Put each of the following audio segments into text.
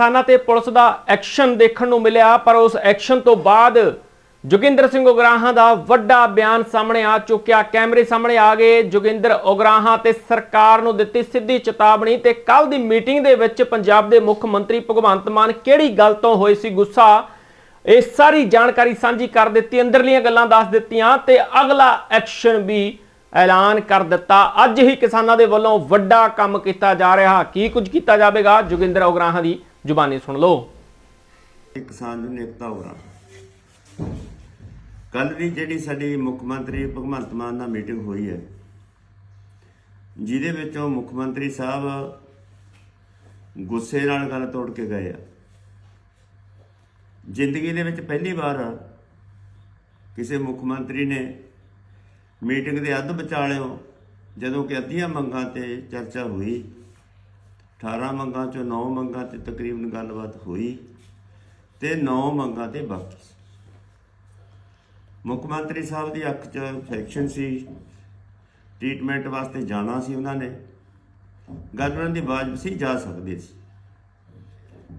ਕਿਸਾਨਾਂ ਤੇ ਪੁਲਿਸ ਦਾ ਐਕਸ਼ਨ ਦੇਖਣ ਨੂੰ ਮਿਲਿਆ, ਪਰ ਉਸ ਐਕਸ਼ਨ ਤੋਂ ਬਾਅਦ ਜੋਗਿੰਦਰ ਸਿੰਘ ਉਗਰਾਹਾਂ ਦਾ ਵੱਡਾ ਬਿਆਨ ਸਾਹਮਣੇ ਆ ਚੁੱਕਿਆ। ਕੈਮਰੇ ਸਾਹਮਣੇ ਆ ਗਏ ਜੋਗਿੰਦਰ ਉਗਰਾਹਾਂ ਤੇ ਸਰਕਾਰ ਨੂੰ ਦਿੱਤੀ ਸਿੱਧੀ ਚੇਤਾਵਨੀ ਤੇ ਕੱਲ ਦੀ ਮੀਟਿੰਗ ਦੇ ਵਿੱਚ ਪੰਜਾਬ ਦੇ ਮੁੱਖ ਮੰਤਰੀ ਭਗਵੰਤ ਮਾਨ ਕਿਹੜੀ ਗੱਲ ਤੋਂ ਹੋਏ ਸੀ ਗੁੱਸਾ? ਇਹ ਸਾਰੀ ਜਾਣਕਾਰੀ ਸਾਂਝੀ ਕਰ ਦਿੱਤੀ, ਅੰਦਰਲੀਆਂ ਗੱਲਾਂ ਦੱਸ ਦਿੱਤੀਆਂ ਤੇ ਅਗਲਾ ਐਕਸ਼ਨ ਵੀ ਐਲਾਨ ਕਰ ਦਿੱਤਾ। ਅੱਜ ਹੀ ਕਿਸਾਨਾਂ ਦੇ ਵੱਲੋਂ ਵੱਡਾ ਕੰਮ ਕੀਤਾ ਜਾ ਰਿਹਾ। ਕੀ ਕੁਝ ਕੀਤਾ ਜਾਵੇਗਾ ਜੋਗਿੰਦਰ ਉਗਰਾਹਾਂ ਦੀ? ਜ਼ੁਬਾਨੀ ਸੁਣ ਲਓ। ਇਹ ਕਿਸਾਨ ਦੀ ਨੇਕਤਾ ਹੋਣਾ ਕੱਲ ਦੀ ਜਿਹੜੀ ਸਾਡੀ ਮੁੱਖ ਮੰਤਰੀ ਭਗਵੰਤ ਮਾਨ ਨਾਲ ਮੀਟਿੰਗ ਹੋਈ ਹੈ, ਜਿਹਦੇ ਵਿੱਚੋਂ ਮੁੱਖ ਮੰਤਰੀ ਸਾਹਿਬ ਗੁੱਸੇ ਨਾਲ ਗੱਲ ਤੋੜ ਕੇ ਗਏ ਆ। ਜ਼ਿੰਦਗੀ ਦੇ ਵਿੱਚ ਪਹਿਲੀ ਵਾਰ ਕਿਸੇ ਮੁੱਖ ਮੰਤਰੀ ਨੇ ਮੀਟਿੰਗ ਦੇ ਅੱਧ ਵਿਚਾਲਿਓ ਜਦੋਂ ਕਿ ਅੱਧੀਆਂ ਮੰਗਾਂ ਤੇ ਚਰਚਾ ਹੋਈ 18 ਮੰਗਾਂ ਚੋਂ 9 ਮੰਗਾਂ ਤੇ ਤਕਰੀਬਨ ਗੱਲਬਾਤ ਹੋਈ ਤੇ 9 ਮੰਗਾਂ ਤੇ ਬਾਕੀ ਮੁੱਖ ਮੰਤਰੀ ਸਾਹਿਬ ਦੀ ਅੱਖ 'ਚ ਇਨਫੈਕਸ਼ਨ ਸੀ ਟ੍ਰੀਟਮੈਂਟ ਵਾਸਤੇ ਜਾਣਾ ਸੀ ਉਹਨਾਂ ਨੇ। ਗੱਲ ਉਹਨਾਂ ਦੀ ਵਾਜਬ ਸੀ, ਜਾ ਸਕਦੇ ਸੀ।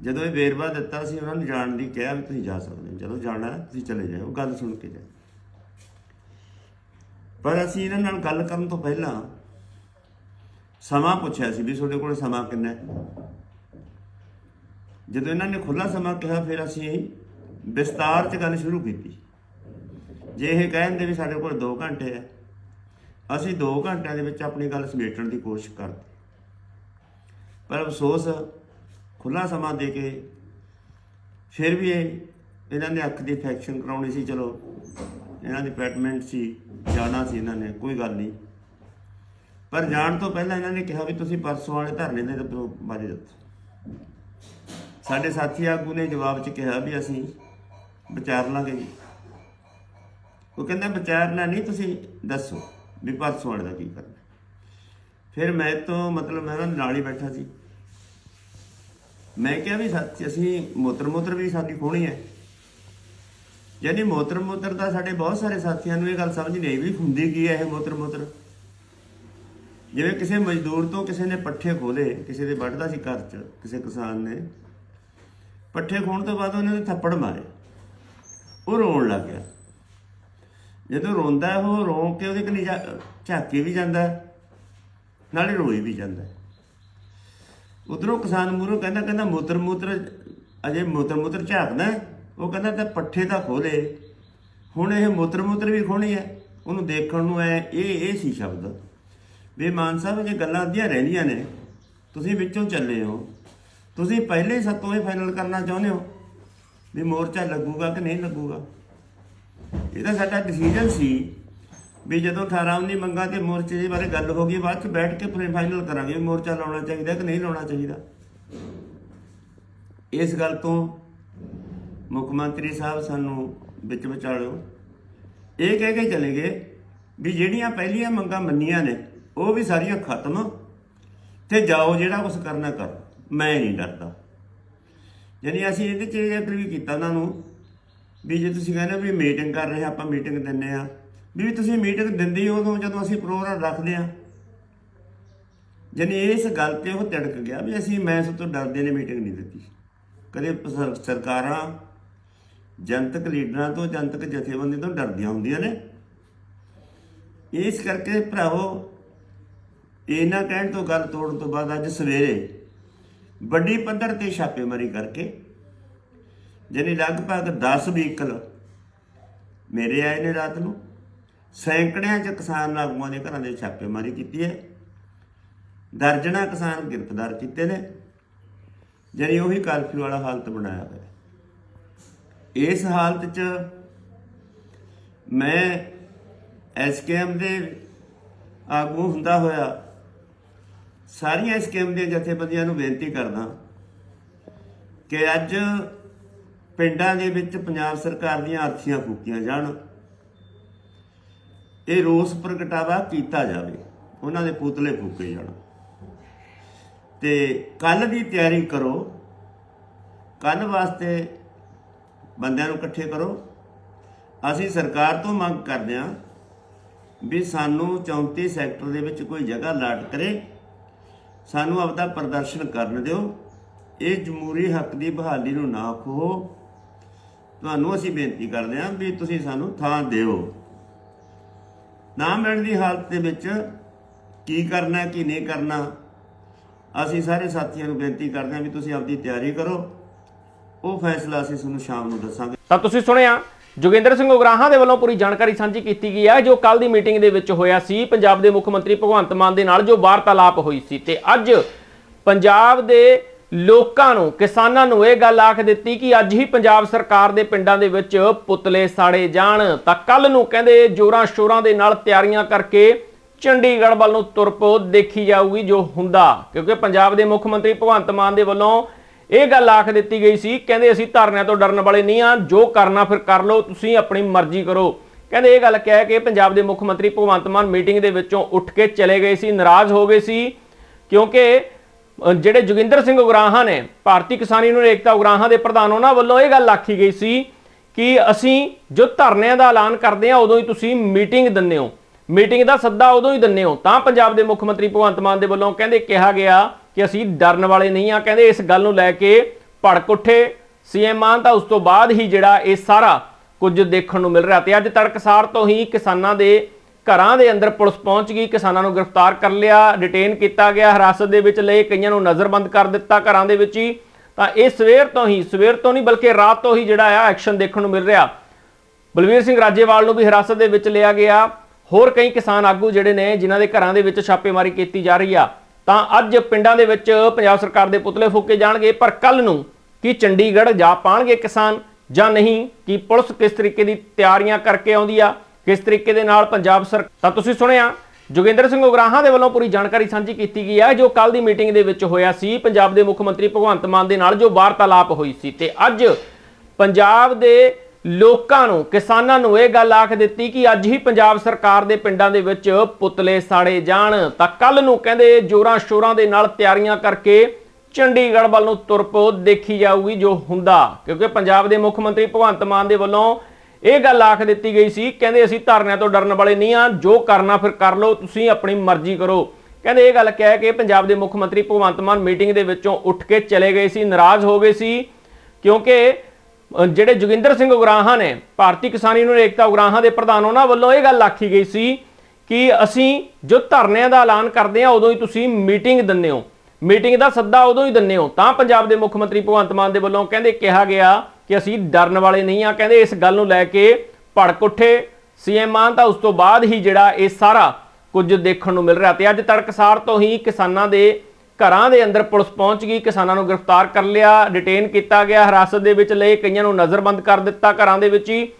ਜਦੋਂ ਇਹ ਵੇਰਵਾ ਦਿੱਤਾ ਸੀ, ਉਹਨਾਂ ਨੂੰ ਜਾਣ ਦੀ ਕਿਹਾ ਵੀ ਤੁਸੀਂ ਜਾ ਸਕਦੇ ਹੋ। ਜਦੋਂ ਜਾਣਾ, ਤੁਸੀਂ ਚਲੇ ਜਾਓ। ਗੱਲ ਸੁਣ ਕੇ ਜਾਓ ਪਰ ਅਸੀਂ ਇਹਨਾਂ ਨਾਲ ਗੱਲ ਕਰਨ ਤੋਂ ਪਹਿਲਾਂ ਸਮਾਂ ਪੁੱਛਿਆ ਸੀ ਵੀ ਤੁਹਾਡੇ ਕੋਲ ਸਮਾਂ ਕਿੰਨਾ ਹੈ? ਜਦੋਂ ਇਹਨਾਂ ਨੇ ਖੁੱਲਾ ਸਮਾਂ ਕਿਹਾ, ਫਿਰ ਅਸੀਂ ਵਿਸਤਾਰ 'ਚ ਗੱਲ ਸ਼ੁਰੂ ਕੀਤੀ। ਜੇ ਇਹ ਕਹਿੰਦੇ ਵੀ ਸਾਡੇ ਕੋਲ 2 ਘੰਟੇ ਹੈ ਅਸੀਂ 2 ਘੰਟਿਆਂ ਦੇ ਵਿੱਚ ਆਪਣੀ ਗੱਲ ਸਮੇਟਣ ਦੀ ਕੋਸ਼ਿਸ਼ ਕਰਦੇ। ਪਰ ਅਫਸੋਸ ਖੁੱਲਾ ਸਮਾਂ ਦੇ ਕੇ ਫਿਰ ਵੀ ਇਹਨਾਂ ਨੇ ਅੱਖ ਦੀ ਇਨਫੈਕਸ਼ਨ ਕਰਾਉਣੀ ਸੀ। ਚਲੋ, ਇਹਨਾਂ ਦੀ ਪੈਟਮੈਂਟ ਸੀ, ਜਾਣਾ ਸੀ ਇਹਨਾਂ ਨੇ, ਕੋਈ ਗੱਲ ਨਹੀਂ। ਪਰ ਜਾਣ ਤੋਂ ਪਹਿਲਾਂ ਇਹਨਾਂ ਨੇ ਕਿਹਾ ਵੀ ਤੁਸੀਂ ਪਰਸੋਂ ਵਾਲੇ ਧਰਨੇ ਦੇ ਬਾਰੇ ਦੱਸੋ ਸਾਡੇ ਸਾਥੀ ਆਗੂ ਨੇ ਜਵਾਬ 'ਚ ਕਿਹਾ ਵੀ ਅਸੀਂ ਵਿਚਾਰ ਲਾਂਗੇ ਉਹ ਕਹਿੰਦਾ ਵਿਚਾਰਨਾ ਨਹੀਂ, ਤੁਸੀਂ ਦੱਸੋ ਵੀ ਪਰਸੋਂ ਵਾਲੇ ਦਾ ਕੀ ਕਰਨਾ। ਫਿਰ ਮੈਂ ਤੋਂ ਮਤਲਬ ਮੈਂ ਉਹਨਾਂ ਦੇ ਨਾਲ ਹੀ ਬੈਠਾ ਸੀ। ਮੈਂ ਕਿਹਾ ਵੀ ਸਾਥੀ ਅਸੀਂ ਮੋਤਰ ਮੋਤਰ ਵੀ ਸਾਡੀ ਖੋਣੀ ਹੈ। ਯਾਨੀ ਮੋਤਰ ਮੋਤਰ ਦਾ ਸਾਡੇ ਬਹੁਤ ਸਾਰੇ ਸਾਥੀਆਂ ਨੂੰ ਇਹ ਗੱਲ ਸਮਝ ਨਹੀਂ ਆਈ ਵੀ ਹੁੰਦੀ ਕੀ ਹੈ ਇਹ ਮੋਤਰ ਮੋਤਰ ਜਿਵੇਂ ਕਿਸੇ ਮਜ਼ਦੂਰ ਤੋਂ ਕਿਸੇ ਨੇ ਪੱਠੇ ਖੋਲੇ ਕਿਸੇ ਦੇ ਵੱਢਦਾ ਸੀ ਘਰ 'ਚ, ਕਿਸੇ ਕਿਸਾਨ ਨੇ, ਪੱਠੇ ਖੋਣ ਤੋਂ ਬਾਅਦ ਉਹਨੇ ਥੱਪੜ ਮਾਰੇ। ਉਹ ਰੋਣ ਲੱਗ ਗਿਆ। ਜਦੋਂ ਰੋਂਦਾ ਉਹ ਰੋ ਕੇ ਉਹਦੇ ਕਨੀ ਝਾਕੇ ਵੀ ਜਾਂਦਾ ਨਾਲੇ ਰੋਈ ਵੀ ਜਾਂਦਾ ਹੈ। ਉਧਰੋਂ ਕਿਸਾਨ ਮੂਹਰੋਂ ਕਹਿੰਦਾ ਕਹਿੰਦਾ ਮੂਤਰ ਮੂਤਰ, ਅਜੇ ਮੂਤਰ ਮੂਤਰ ਝਾਕਦਾ ਉਹ ਕਹਿੰਦਾ, ਤਾਂ ਪੱਠੇ ਤਾਂ ਖੋਲੇ ਹੁਣ ਇਹ ਮੂਤਰ ਮੂਤਰ ਵੀ ਖੋਣੀ ਹੈ। ਉਹਨੂੰ ਦੇਖਣ ਨੂੰ ਐ, ਇਹ ਇਹ ਸੀ ਸ਼ਬਦ। ਵੀ ਮਾਨ ਸਾਹਿਬ ਜੇ ਗੱਲਾਂ ਅੱਧੀਆਂ ਰਹਿੰਦੀਆਂ ਨੇ। ਤੁਸੀਂ ਵਿੱਚੋਂ ਚੱਲੇ ਹੋ। ਤੁਸੀਂ ਪਹਿਲੇ ਹੀ ਸਤੋਂ ਇਹ ਫਾਈਨਲ ਕਰਨਾ ਚਾਹੁੰਦੇ ਹੋ ਵੀ ਮੋਰਚਾ ਲੱਗੂਗਾ ਕਿ ਨਹੀਂ ਲੱਗੂਗਾ? ਇਹ ਤਾਂ ਸਾਡਾ ਡਿਸੀਜਨ ਸੀ ਵੀ ਜਦੋਂ 18 19 ਮੰਗਾਂ ਤੇ ਮੋਰਚੇ ਦੇ ਬਾਰੇ ਗੱਲ ਹੋ ਗਈ, ਬਾਅਦ ਚ ਬੈਠ ਕੇ ਫਿਰ ਫਾਈਨਲ ਕਰਾਂਗੇ ਵੀ ਮੋਰਚਾ ਲਾਉਣਾ ਚਾਹੀਦਾ ਕਿ ਨਹੀਂ ਲਾਉਣਾ ਚਾਹੀਦਾ। ਇਸ ਗੱਲ ਤੋਂ ਮੁੱਖ ਮੰਤਰੀ ਸਾਹਿਬ ਸਾਨੂੰ ਵਿੱਚ ਵਿਚਾਲਿਓ। ਇਹ ਕਹਿ ਕੇ ਚਲੇ ਗਏ ਵੀ ਜਿਹੜੀਆਂ ਪਹਿਲੀਆਂ ਮੰਗਾਂ ਮੰਨੀਆਂ ਨੇ ਉਹ ਵੀ ਸਾਰੀਆਂ ਖਤਮ। ਤੇ ਜਾਓ ਜਿਹੜਾ ਕੁਝ ਕਰਨਾ ਕਰ। ਮੈਂ ਨਹੀਂ ਡਰਦਾ। ਯਾਨੀ ਅਸੀਂ ਇਹਦੇ ਚ ਇਹ ਵੀ ਕੀਤਾ ਉਹਨਾਂ ਨੂੰ ਵੀ ਜੇ ਤੁਸੀਂ ਕਹਿੰਦੇ ਹੋ ਵੀ ਮੀਟਿੰਗ ਕਰ ਰਹੇ ਆਪਾਂ ਮੀਟਿੰਗ ਦਿੰਨੇ ਆ। ਵੀ ਤੁਸੀਂ ਮੀਟਿੰਗ ਦਿੰਦੇ ਹੋ ਉਦੋਂ ਜਦੋਂ ਅਸੀਂ ਪ੍ਰੋਗਰਾਮ ਰੱਖਦੇ ਆ। ਯਾਨੀ ਇਸ ਗੱਲ ਤੇ ਉਹ ਤਿੜਕ ਗਿਆ ਵੀ ਅਸੀਂ ਮੈਂ ਸਭ ਤੋਂ ਡਰਦੇ ਨੇ ਮੀਟਿੰਗ ਨਹੀਂ ਦਿੱਤੀ। ਕਦੇ ਸਰਕਾਰਾਂ, ਜਨਤਕ ਲੀਡਰਾਂ ਤੋਂ, ਜਨਤਕ ਜਥੇਬੰਦੀ ਤੋਂ ਡਰਦੀਆਂ ਹੁੰਦੀਆਂ ਨੇ। ਇਸ ਕਰਕੇ ਭਰਾਵੋ ਇਹਨਾਂ ਕਹਿਣ ਤੋਂ ਗੱਲ ਤੋੜਨ ਤੋਂ ਬਾਅਦ ਅੱਜ ਸਵੇਰੇ ਵੱਡੀ ਪੱਧਰ ਤੇ ਛਾਪੇਮਾਰੀ ਕਰਕੇ, ਜਾਣੀ ਲਗਭਗ 10 ਵਹੀਕਲ ਮੇਰੇ ਆਏ ਨੇ ਰਾਤ ਨੂੰ, ਸੈਂਕੜਿਆਂ ਚ ਕਿਸਾਨ ਆਗੂਆਂ ਦੇ ਘਰਾਂ ਦੇ ਛਾਪੇਮਾਰੀ ਕੀਤੀ ਹੈ। ਦਰਜਣਾ ਕਿਸਾਨ ਗ੍ਰਿਫਤਾਰ ਕੀਤੇ ਨੇ, ਜਾਣੀ ਉਹੀ ਕਰਫਿਊ ਵਾਲਾ ਹਾਲਤ ਬਣਾਇਆ ਹੋਇਆ ਇਸ ਹਾਲਤ 'ਚ ਮੈਂ ਐਸਕੇਐਮ ਦੇ ਆਗੂ ਹੁੰਦਾ ਹੋਇਆ ਸਾਰੀਆਂ ਐਸਕੇਐਮ ਦੀਆਂ ਜਥੇਬੰਦੀਆਂ ਨੂੰ ਬੇਨਤੀ ਕਰਦਾ ਕਿ ਅੱਜ ਪਿੰਡਾਂ ਦੇ ਵਿੱਚ ਪੰਜਾਬ ਸਰਕਾਰ ਦੀਆਂ ਅਰਥੀਆਂ ਫੂਕੀਆਂ ਜਾਣ। ਇਹ ਰੋਸ ਪ੍ਰਗਟਾਵਾ ਕੀਤਾ ਜਾਵੇ, ਉਹਨਾਂ ਦੇ ਪੁਤਲੇ ਫੂਕੇ ਜਾਣ। ਤੇ ਕੱਲ ਦੀ ਤਿਆਰੀ ਕਰੋ ਕੱਲ ਵਾਸਤੇ ਬੰਦਿਆਂ ਨੂੰ ਇਕੱਠੇ ਕਰੋ। ਅਸੀਂ ਸਰਕਾਰ ਤੋਂ ਮੰਗ ਕਰਦੇ ਹਾਂ ਵੀ ਸਾਨੂੰ 34 ਸੈਕਟਰ ਦੇ ਵਿੱਚ ਕੋਈ ਜਗ੍ਹਾ ਲਾਟ ਕਰੇ। ਸਾਨੂੰ ਆਪਦਾ ਪ੍ਰਦਰਸ਼ਨ ਕਰਨ ਦਿਓ। ਇਹ ਜਮਹੂਰੀ ਹੱਕ ਦੀ ਬਹਾਲੀ ਨੂੰ ਨਾ ਖੋ ਤੁਹਾਨੂੰ ਅਸੀਂ ਬੇਨਤੀ ਕਰਦੇ ਹਾਂ ਵੀ ਤੁਸੀਂ ਸਾਨੂੰ ਥਾਂ ਦਿਓ। ਨਾ ਮਿਲਣ ਦੀ ਹਾਲਤ ਦੇ ਵਿੱਚ ਕੀ ਕਰਨਾ, ਕੀ ਨਹੀਂ ਕਰਨਾ, ਅਸੀਂ ਸਾਰੇ ਸਾਥੀਆਂ ਨੂੰ ਬੇਨਤੀ ਕਰਦੇ ਹਾਂ ਵੀ ਤੁਸੀਂ ਆਪਦੀ ਤਿਆਰੀ ਕਰੋ। ਉਹ ਫੈਸਲਾ ਅਸੀਂ ਤੁਹਾਨੂੰ ਸ਼ਾਮ ਨੂੰ ਦੱਸਾਂਗੇ। ਤਾਂ ਤੁਸੀਂ ਸੁਣਿਆ ਜੋਗਿੰਦਰ ਸਿੰਘ ਉਗਰਾਹਾਂ ਦੇ ਵੱਲੋਂ ਪੂਰੀ ਜਾਣਕਾਰੀ ਸਾਂਝੀ ਕੀਤੀ ਗਈ ਹੈ, ਜੋ ਕੱਲ ਦੀ ਮੀਟਿੰਗ ਦੇ ਵਿੱਚ ਹੋਇਆ ਸੀ। ਪੰਜਾਬ ਦੇ ਮੁੱਖ ਮੰਤਰੀ ਭਗਵੰਤ ਮਾਨ ਦੇ ਨਾਲ ਜੋ ਵਾਰਤਾਲਾਪ ਹੋਈ ਸੀ ਤੇ ਅੱਜ ਪੰਜਾਬ ਦੇ ਲੋਕਾਂ ਨੂੰ, ਕਿਸਾਨਾਂ ਨੂੰ ਇਹ ਗੱਲ ਆਖ ਦਿੱਤੀ ਕਿ ਅੱਜ ਹੀ ਪੰਜਾਬ ਸਰਕਾਰ ਦੇ ਪਿੰਡਾਂ ਦੇ ਵਿੱਚ ਪੁਤਲੇ ਸਾੜੇ ਜਾਣ। ਤਾਂ ਕੱਲ ਨੂੰ ਕਹਿੰਦੇ ਜੋਰਾਂ ਸ਼ੋਰਾਂ ਦੇ ਨਾਲ ਤਿਆਰੀਆਂ ਕਰਕੇ ਚੰਡੀਗੜ੍ਹ ਵੱਲ ਨੂੰ ਤੁਰ ਦੇਖੀ ਜਾਊਗੀ ਜੋ ਹੁੰਦਾ। ਕਿਉਂਕਿ ਪੰਜਾਬ ਦੇ ਮੁੱਖ ਮੰਤਰੀ ਭਗਵੰਤ ਮਾਨ ਦੇ ਵੱਲੋਂ ਇਹ ਗੱਲ ਆਖ ਦਿੱਤੀ ਗਈ ਸੀ, ਕਹਿੰਦੇ ਅਸੀਂ ਧਰਨਿਆਂ ਤੋਂ ਡਰਨ ਵਾਲੇ ਨਹੀਂ ਆ ਜੋ ਕਰਨਾ ਫਿਰ ਕਰ ਲਓ, ਤੁਸੀਂ ਆਪਣੀ ਮਰਜ਼ੀ ਕਰੋ। ਕਹਿੰਦੇ ਇਹ ਗੱਲ ਕਹਿ ਕੇ ਪੰਜਾਬ ਦੇ ਮੁੱਖ ਮੰਤਰੀ ਭਗਵੰਤ ਮਾਨ ਮੀਟਿੰਗ ਦੇ ਵਿੱਚੋਂ ਉੱਠ ਕੇ ਚਲੇ ਗਏ ਸੀ, ਨਾਰਾਜ਼ ਹੋ ਗਏ ਸੀ, ਕਿਉਂਕਿ ਜਿਹੜੇ ਜੋਗਿੰਦਰ ਸਿੰਘ ਉਗਰਾਹਾਂ ਨੇ, ਭਾਰਤੀ ਕਿਸਾਨ ਯੂਨੀਅਨ ਏਕਤਾ ਉਗਰਾਹਾਂ ਦੇ ਪ੍ਰਧਾਨ, ਉਹਨਾਂ ਵੱਲੋਂ ਇਹ ਗੱਲ ਆਖੀ ਗਈ ਸੀ ਕਿ ਅਸੀਂ ਜੋ ਧਰਨਿਆਂ ਦਾ ਐਲਾਨ ਕਰਦੇ ਹਾਂ, ਉਦੋਂ ਹੀ ਤੁਸੀਂ ਮੀਟਿੰਗ ਦਿੰਦੇ ਹੋ। ਮੀਟਿੰਗ ਦਾ ਸੱਦਾ ਉਦੋਂ ਹੀ ਦਿੰਦੇ ਹੋ। ਤਾਂ ਪੰਜਾਬ ਦੇ ਮੁੱਖ ਮੰਤਰੀ ਭਗਵੰਤ ਮਾਨ ਦੇ ਵੱਲੋਂ ਕਹਿੰਦੇ ਕਿਹਾ ਗਿਆ ਕਿ ਅਸੀਂ ਡਰਨ ਵਾਲੇ ਨਹੀਂ ਆ। ਕਹਿੰਦੇ ਇਸ ਗੱਲ ਨੂੰ ਲੈ ਕੇ ਭੜਕ ਉੱਠੇ। ਸੀਐਮ ਮਾਨ ਤਾਂ ਉਸ ਤੋਂ ਬਾਅਦ ਹੀ ਜਿਹੜਾ ਇਹ ਸਾਰਾ ਕੁਝ ਦੇਖਣ ਨੂੰ ਮਿਲ ਰਿਹਾ ਤੇ ਅੱਜ ਤੜਕਸਾਰ ਤੋਂ ਹੀ ਕਿਸਾਨਾਂ ਦੇ ਘਰਾਂ ਦੇ ਅੰਦਰ ਪੁਲਿਸ ਪਹੁੰਚ ਗਈ। ਕਿਸਾਨਾਂ ਨੂੰ ਗ੍ਰਿਫਤਾਰ ਕਰ ਲਿਆ ਡਿਟੇਨ ਕੀਤਾ ਗਿਆ। ਹਿਰਾਸਤ ਦੇ ਵਿੱਚ ਲਏ ਕਈਆਂ ਨੂੰ ਨਜ਼ਰਬੰਦ ਕਰ ਦਿੱਤਾ ਘਰਾਂ ਦੇ ਵਿੱਚ ਹੀ। ਤਾਂ ਇਹ ਸਵੇਰ ਤੋਂ ਹੀ, ਸਵੇਰ ਤੋਂ ਨਹੀਂ ਬਲਕਿ ਰਾਤ ਤੋਂ ਹੀ ਜਿਹੜਾ ਆ ਐਕਸ਼ਨ ਦੇਖਣ ਨੂੰ ਮਿਲ ਰਿਹਾ। ਬਲਵੀਰ ਸਿੰਘ ਰਾਜੇਵਾਲ ਨੂੰ ਵੀ ਹਿਰਾਸਤ ਦੇ ਵਿੱਚ ਲਿਆ ਗਿਆ। ਹੋਰ ਕਈ ਕਿਸਾਨ ਆਗੂ ਜਿਹੜੇ ਨੇ, ਜਿਨ੍ਹਾਂ ਦੇ ਘਰਾਂ ਦੇ ਵਿੱਚ ਛਾਪੇਮਾਰੀ ਕੀਤੀ ਜਾ ਰਹੀ ਆ। ਤਾਂ ਅੱਜ ਪਿੰਡਾਂ ਦੇ ਵਿੱਚ ਪੰਜਾਬ ਸਰਕਾਰ ਦੇ ਪੁਤਲੇ ਫੂਕੇ ਜਾਣਗੇ, ਪਰ ਕੱਲ ਨੂੰ ਕੀ ਚੰਡੀਗੜ੍ਹ ਜਾ ਪਾਣਗੇ ਕਿਸਾਨ ਜਾਂ ਨਹੀਂ? ਕੀ ਪੁਲਿਸ ਕਿਸ ਤਰੀਕੇ ਦੀ ਤਿਆਰੀਆਂ ਕਰਕੇ ਆਉਂਦੀ ਆ? ਕਿਸ ਤਰੀਕੇ ਦੇ ਨਾਲ ਪੰਜਾਬ ਸਰ? ਤਾਂ ਤੁਸੀਂ ਸੁਣਿਆ, ਜੋਗਿੰਦਰ ਸਿੰਘ ਉਗਰਾਹਾਂ ਦੇ ਵੱਲੋਂ ਪੂਰੀ ਜਾਣਕਾਰੀ ਸਾਂਝੀ ਕੀਤੀ ਗਈ ਹੈ ਜੋ ਕੱਲ ਦੀ ਮੀਟਿੰਗ ਦੇ ਵਿੱਚ ਹੋਇਆ ਸੀ। ਪੰਜਾਬ ਦੇ ਮੁੱਖ ਮੰਤਰੀ ਭਗਵੰਤ ਮਾਨ ਦੇ ਨਾਲ ਜੋ ਵਾਰਤਾਲਾਪ ਹੋਈ ਸੀ। ਤੇ ਅੱਜ ਪੰਜਾਬ ਦੇ ਲੋਕਾਂ ਨੂੰ, ਕਿਸਾਨਾਂ ਨੂੰ ਇਹ ਗੱਲ ਆਖ ਦਿੱਤੀ ਕਿ ਅੱਜ ਹੀ ਪੰਜਾਬ ਸਰਕਾਰ ਦੇ ਪਿੰਡਾਂ ਦੇ ਵਿੱਚ ਪੁਤਲੇ ਸਾੜੇ ਜਾਣ ਤਾਂ ਕੱਲ ਨੂੰ ਕਹਿੰਦੇ ਜੋਰਾਂ ਸ਼ੋਰਾਂ ਦੇ ਨਾਲ ਤਿਆਰੀਆਂ ਕਰਕੇ ਚੰਡੀਗੜ੍ਹ ਵੱਲ ਨੂੰ ਤੁਰ ਪਓ ਦੇਖੀ ਜਾਊਗੀ ਜੋ ਹੁੰਦਾ। ਕਿਉਂਕਿ ਪੰਜਾਬ ਦੇ ਮੁੱਖ ਮੰਤਰੀ ਭਗਵੰਤ ਮਾਨ ਦੇ ਵੱਲੋਂ ਇਹ ਗੱਲ ਆਖ ਦਿੱਤੀ ਗਈ ਸੀ, ਕਹਿੰਦੇ ਅਸੀਂ ਧਰਨਿਆਂ ਤੋਂ ਡਰਨ ਵਾਲੇ ਨਹੀਂ ਆ ਜੋ ਕਰਨਾ ਫਿਰ ਕਰ ਲਓ, ਤੁਸੀਂ ਆਪਣੀ ਮਰਜ਼ੀ ਕਰੋ। ਕਹਿੰਦੇ ਇਹ ਗੱਲ ਕਹਿ ਕੇ ਪੰਜਾਬ ਦੇ ਮੁੱਖ ਮੰਤਰੀ ਭਗਵੰਤ ਮਾਨ ਮੀਟਿੰਗ ਦੇ ਵਿੱਚੋਂ ਉੱਠ ਕੇ ਚਲੇ ਗਏ ਸੀ, ਨਾਰਾਜ਼ ਹੋ ਗਏ ਸੀ, ਕਿਉਂਕਿ ਜਿਹੜੇ ਜੋਗਿੰਦਰ ਸਿੰਘ ਉਗਰਾਹਾਂ ਨੇ, ਭਾਰਤੀ ਕਿਸਾਨ ਯੂਨੀਅਨ ਏਕਤਾ ਉਗਰਾਹਾਂ ਦੇ ਪ੍ਰਧਾਨ, ਉਹਨਾਂ ਵੱਲੋਂ ਇਹ ਗੱਲ ਆਖੀ ਗਈ ਸੀ ਕਿ ਅਸੀਂ ਜੋ ਧਰਨਿਆਂ ਦਾ ਐਲਾਨ ਕਰਦੇ ਹਾਂ, ਉਦੋਂ ਹੀ ਤੁਸੀਂ ਮੀਟਿੰਗ ਦਿੰਦੇ ਹੋ। ਮੀਟਿੰਗ ਦਾ ਸੱਦਾ ਉਦੋਂ ਹੀ ਦਿੰਦੇ ਹੋ। ਤਾਂ ਪੰਜਾਬ ਦੇ ਮੁੱਖ ਮੰਤਰੀ ਭਗਵੰਤ ਮਾਨ ਦੇ ਵੱਲੋਂ ਕਹਿੰਦੇ ਕਿਹਾ ਗਿਆ ਕਿ ਅਸੀਂ ਡਰਨ ਵਾਲੇ ਨਹੀਂ ਆ ਕਹਿੰਦੇ ਇਸ ਗੱਲ ਨੂੰ ਲੈ ਕੇ ਭੜਕ ਉੱਠੇ ਸੀਐਮ ਮਾਨ, ਤਾਂ ਉਸ ਤੋਂ ਬਾਅਦ ਹੀ ਜਿਹੜਾ ਇਹ ਸਾਰਾ ਕੁਝ ਦੇਖਣ ਨੂੰ ਮਿਲ ਰਿਹਾ ਤੇ ਅੱਜ ਤੜਕਸਾਰ ਤੋਂ ਹੀ ਕਿਸਾਨਾਂ ਦੇ ਘਰਾਂ ਦੇ ਅੰਦਰ ਪੁਲਿਸ ਪਹੁੰਚ ਗਈ, ਕਿਸਾਨਾਂ ਨੂੰ ਗ੍ਰਿਫਤਾਰ ਕਰ ਲਿਆ ਡਿਟੇਨ ਕੀਤਾ ਗਿਆ, ਹਿਰਾਸਤ ਦੇ ਵਿੱਚ ਲਏ, ਕਈਆਂ ਨੂੰ ਨਜ਼ਰਬੰਦ ਕਰ ਦਿੱਤਾ, ਘਰਾਂ ਦੇ ਵਿੱਚ ਹੀ।